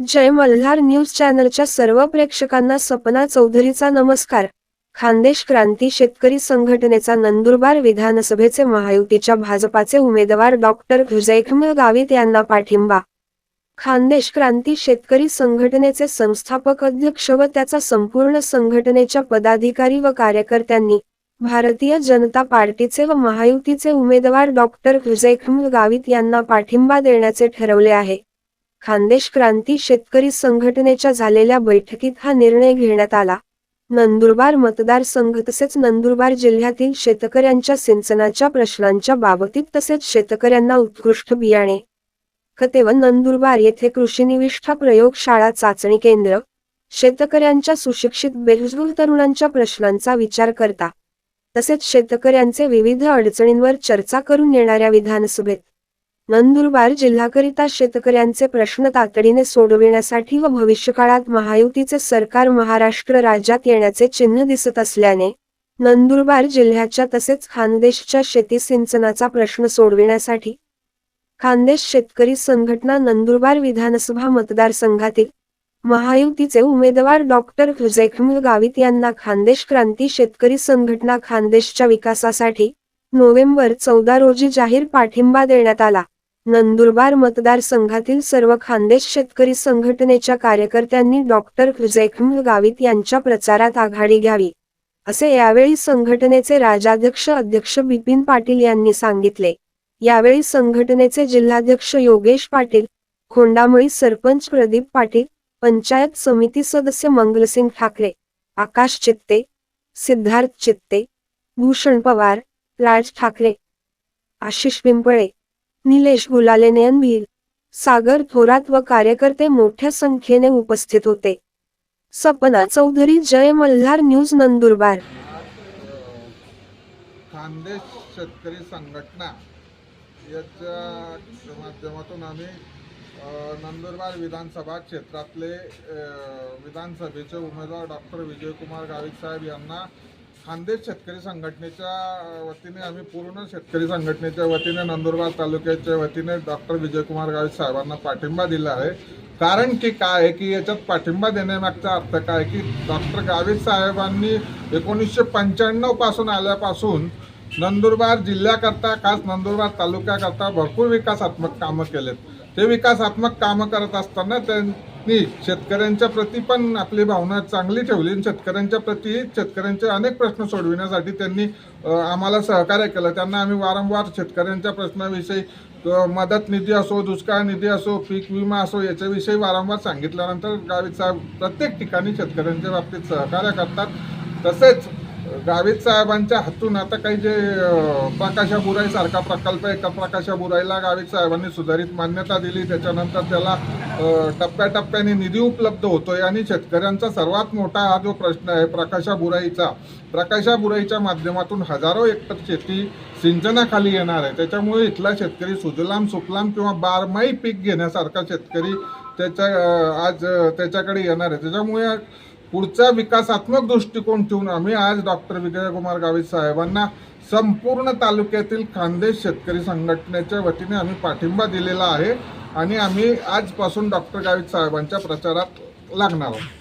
जय Malhar news चॅनलच्या सर्व प्रेक्षकांना सपना चौधरीचा नमस्कार. खानदेश क्रांती शेतकरी संघटनेचा नंदुरबार विधानसभेचे महायुतीच्या भाजपाचे उमेदवार डॉक्टर हुजैखम गावित यांना पाठिंबा. खानदेश क्रांती शेतकरी संघटनेचे संस्थापक अध्यक्ष व त्याचा संपूर्ण संघटनेच्या पदाधिकारी व कार्यकर्त्यांनी भारतीय जनता पार्टीचे व महायुतीचे उमेदवार डॉक्टर हुजैखम गावित यांना पाठिंबा देण्याचे ठरवले आहे. खानदेश क्रांती शेतकरी संघटनेच्या झालेल्या बैठकीत हा निर्णय घेण्यात आला. नंदुरबार मतदारसंघ तसेच नंदुरबार जिल्ह्यातील शेतकऱ्यांच्या सिंचनाच्या प्रश्नांच्या बाबतीत तसेच शेतकऱ्यांना उत्कृष्ट बियाणे खते व नंदुरबार येथे कृषीनिविष्ठा प्रयोगशाळा चाचणी केंद्र शेतकऱ्यांच्या सुशिक्षित बेरोजगार तरुणांच्या प्रश्नांचा विचार करता तसेच शेतकऱ्यांचे विविध अडचणींवर चर्चा करून येणाऱ्या विधानसभेत नंदुरबार जिल्हाकरिता शेतकऱ्यांचे प्रश्न तातडीने सोडविण्यासाठी व भविष्यकाळात महायुतीचे सरकार महाराष्ट्र राज्यात येण्याचे चिन्ह दिसत असल्याने नंदुरबार जिल्ह्याच्या तसेच खानदेशच्या शेती सिंचनाचा प्रश्न सोडविण्यासाठी खानदेश शेतकरी संघटना नंदुरबार विधानसभा मतदारसंघातील महायुतीचे उमेदवार डॉक्टर हुजैखम गावित यांना खानदेश क्रांती शेतकरी संघटना खानदेशच्या विकासासाठी नोव्हेंबर चौदा रोजी जाहीर पाठिंबा देण्यात आला. नंदुरबार मतदारसंघातील सर्व खानदेश शेतकरी संघटनेच्या कार्यकर्त्यांनी डॉक्टर जैखम गावित यांच्या प्रचारात आघाडी घ्यावी असे यावेळी संघटनेचे राजाध्यक्ष अध्यक्ष बिपिन पाटील यांनी सांगितले. यावेळी संघटनेचे जिल्हाध्यक्ष योगेश पाटील खोंडामळी सरपंच प्रदीप पाटील पंचायत समिती सदस्य मंगलसिंग ठाकरे आकाश चित्ते सिद्धार्थ चित्ते भूषण पवार राज ठाकरे आशिष पिंपळे निलेश गुलालेने नयनभीर सागर थोरात व कार्यकर्ते मोठ्या संख्येने उपस्थित होते. सपना चौधरी जय मल्हार न्यूज नंदुरबार. खानदेश शेतकरी संघटना याच्या माध्यमातून आम्ही नंदुरबार विधानसभा क्षेत्रातले विधानसभेचे उमेदवार डॉक्टर विजयकुमार गावित साहेब यांना खानदेश शेतकरी संघटनेच्या वतीने आम्ही पूर्ण शेतकरी संघटनेच्या वतीने नंदुरबार तालुक्याच्या वतीने डॉक्टर विजयकुमार गावित साहेबांना पाठिंबा दिला आहे. कारण की काय आहे की याच्यात पाठिंबा देण्यामागचा अर्थ काय की डॉक्टर गावित साहेबांनी एकोणीसशे पंच्याण्णवपासून आल्यापासून नंदुरबार जिल्ह्याकरता खास नंदुरबार तालुक्याकरता भरपूर विकासात्मक कामं केलेत. ते विकासात्मक कामं करत असताना त्यांनी शेतकऱ्यांच्या प्रती पण आपली भावना चांगली ठेवली आणि शेतकऱ्यांच्या प्रती शेतकऱ्यांचे अनेक प्रश्न सोडविण्यासाठी त्यांनी आम्हाला सहकार्य केलं. त्यांना आम्ही वारंवार शेतकऱ्यांच्या प्रश्नाविषयी मदत निधी असो दुष्काळ निधी असो पीक विमा असो याच्याविषयी वारंवार सांगितल्यानंतर गावीचा प्रत्येक ठिकाणी शेतकऱ्यांच्या बाबतीत सहकार्य करतात. तसेच गावित साहेबांच्या हातून आता काही जे प्रकाशा बुराईसारखा प्रकल्प आहे त्या प्रकाशा बुराईला गावित साहेबांनी सुधारित मान्यता दिली. त्याच्यानंतर त्याला टप्प्याटप्प्याने निधी उपलब्ध होतोय आणि शेतकऱ्यांचा सर्वात मोठा हा जो प्रश्न आहे प्रकाशा बुराईचा. प्रकाशा बुराईच्या माध्यमातून हजारो हेक्टर शेती सिंचनाखाली येणार आहे. त्याच्यामुळे इथला शेतकरी सुजलाम सुफलाम किंवा बारमाही पीक घेण्यासारखा शेतकरी त्याच्या आज त्याच्याकडे येणार आहे. त्याच्यामुळे पुढचा विकासात्मक दृष्टिकोन ठेवून आम्ही आज डॉक्टर विजयकुमार गावित साहेबांना संपूर्ण तालुक्यातील खानदेश शेतकरी संघटनेच्या वतीने आम्ही पाठिंबा दिलेला आहे आणि आम्ही आजपासून डॉक्टर गावित साहेबांच्या प्रचारात लागणार आहोत.